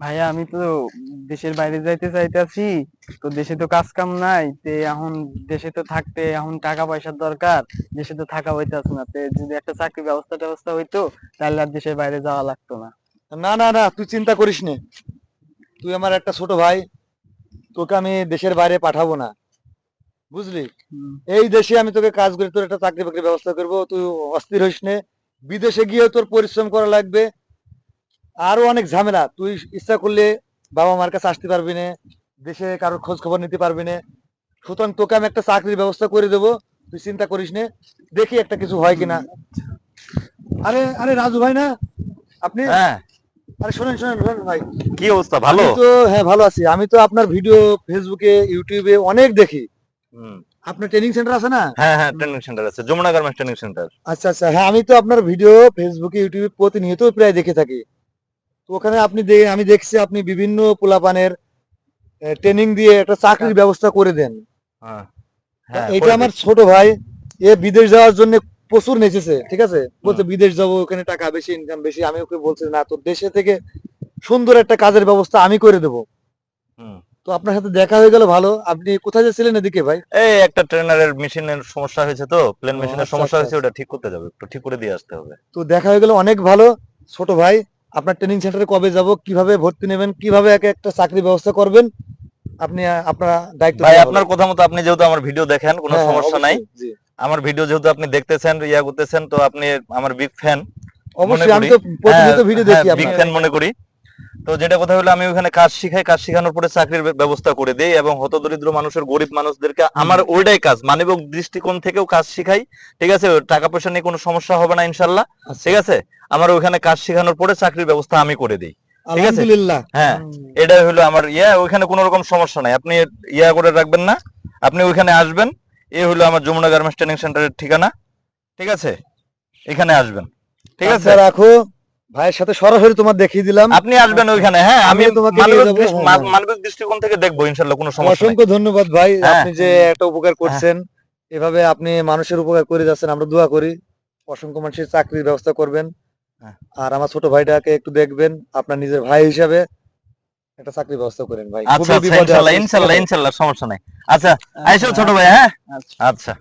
ভাইয়া আমি তো দেশের বাইরে যাইতে চাইতেছি তো দেশে তো কাজ কাম নাই তে এখন দেশে তো থাকতে এখন টাকা পয়সার দরকার দেশে তো থাকা হইতাছে না তে যদি একটা চাকরি ব্যবস্থা ব্যবস্থা হইতো তাহলে আর দেশের বাইরে যাওয়া লাগতো না। না না না তুই চিন্তা করিস নে তুই আমার একটা ছোট ভাই তোকে আমি দেশের বাইরে পাঠাবো না বুঝলি? এই দেশে আমি তোকে কাজ করে তোর একটা চাকরি বাকরির ব্যবস্থা করব তুই অস্থির হইস নে বিদেশে গিয়ে তোর পরিশ্রম করা লাগবে আরও অনেক ঝামেলা। তুই ইচ্ছা করলে বাবা মার কাছে আসতে পারবি না দেশে কারোর খোঁজ খবর নিতে পারবি না। সুতরাং তোকে আমি একটা চাকরির ব্যবস্থা করে দেবো তুই চিন্তা করিস নে দেখি একটা কিছু হয় কিনা। আরে আরে রাজু ভাই না? আপনি? হ্যাঁ। আরে শোনেন শোনেন শোনেন ভাই। কি অবস্থা ভালো? তো হ্যাঁ ভালো আছি। আমি তো আপনার ভিডিও ফেসবুকে ইউটিউবে অনেক দেখি। আপনার ট্রেনিং সেন্টার আছে না? হ্যাঁ হ্যাঁ ট্রেনিং সেন্টার আছে যমুনা গার্মেন্টস ট্রেনিং সেন্টার আচ্ছা আচ্ছা। হ্যাঁ আমি তো আপনার ভিডিও ফেসবুকে ইউটিউবে প্রতিনিয়ত প্রায় দেখে থাকি। তো ওখানে আপনি আমি দেখছি আপনি বিভিন্ন পোলাপানের ট্রেনিং দিয়ে একটা চাকরির ব্যবস্থা করে দেন। হ্যাঁ। তা হ্যাঁ এটা আমার ছোট ভাই এ বিদেশ যাওয়ার জন্য প্রচুর নেচেছে ঠিক আছে? বলতে বিদেশ যাব ওখানে টাকা বেশি ইনকাম বেশি। আমি ওকে বলছি না তোর দেশে থেকে সুন্দর একটা কাজের ব্যবস্থা আমি করে দেবো। তো আপনার সাথে দেখা হয়ে গেল ভালো। আপনি কোথায় যাচ্ছিলেন এদিকে ভাই? এই একটা ট্রেনারের মেশিনের সমস্যা হয়েছে তো প্লেন মেশিনের আচ্ছা, সমস্যা আচ্ছা, হয়েছে ওটা ঠিক করতে যাবে একটু ঠিক করে দিয়ে আসতে হবে। তো দেখা হয়ে গেল অনেক ভালো ছোট ভাই। আপনার ট্রেনিং সেন্টারে কবে যাব কীভাবে ভর্তি নেবেন কীভাবে একে একটা চাকরি ব্যবস্থা করবেন আপনি আপনার দায়িত্ব ভাই আপনার কথা মতো আপনি যেহেতু আমার ভিডিও দেখেন কোনো হ্যাঁ, সমস্যা নাই। আমার ভিডিও যেহেতু আপনি দেখতেছেন ইয়া করতেছেন তো আপনি আমার বিগ ফ্যান অবশ্যই আমি তো প্রতিনিয়ত ভিডিও দেখি বিগ ফ্যান মনে করি। তো যেটা কথা হলো আমি ওখানে কাজ শিখাই কাজ শেখানোর পরে চাকরির ব্যবস্থা করে দেই এবং হতদরিদ্র মানুষের গরিব মানুষদেরকে আমার ওইটাই কাজ। মানবিক দৃষ্টিকোণ থেকেও কাজ শিখাই ঠিক আছে? টাকা পয়সা নিয়ে কোনো সমস্যা হবে না ইনশাল্লাহ। আচ্ছা, ঠিক আছে? আমার ওখানে কাজ শেখানোর পরে চাকরির ব্যবস্থা আমি করে দিই। ঠিক আছে? হ্যাঁ। হলো আমার ইয়া ওইখানে কোনো রকম সমস্যা নাই। আপনি ইয়া করে রাখবেন না। আপনি ওইখানে আসবেন এ হলো আমার যমুনা গার্মেন্টস ট্রেনিং সেন্টারের ঠিকানা। ঠিক আছে? এখানে আসবেন। ঠিক আছে? আচ্ছা, রাখো। ভাইয়ের সাথে সরাসরি তোমার দেখিয়ে দিলাম। আপনি আসবেন ওইখানে হ্যাঁ আমি তোমাকে মানবিক হ্যাঁ, দৃষ্টিকোণ থেকে দেখব ইনশাল্লাহ কোনো সমস্যা অসংখ্য ধন্যবাদ ভাই হ্যাঁ। আপনি যে একটা উপকার করছেন এভাবে আপনি মানুষের উপকার করে যাচ্ছেন আমরা দোয়া করি। অসংখ্য মানুষের চাকরির ব্যবস্থা করবেন। হ্যাঁ। আর আমার ছোট ভাইটাকে একটু দেখবেন আপনার নিজের ভাই হিসাবে একটা চাকরির ব্যবস্থা করেন ভাই। আচ্ছা আচ্ছা ইনশাল্লাহ ইনশাল্লাহ সমস্যা নাই। আচ্ছা আইসো ছোট ভাই হ্যাঁ? আচ্ছা। আচ্ছা।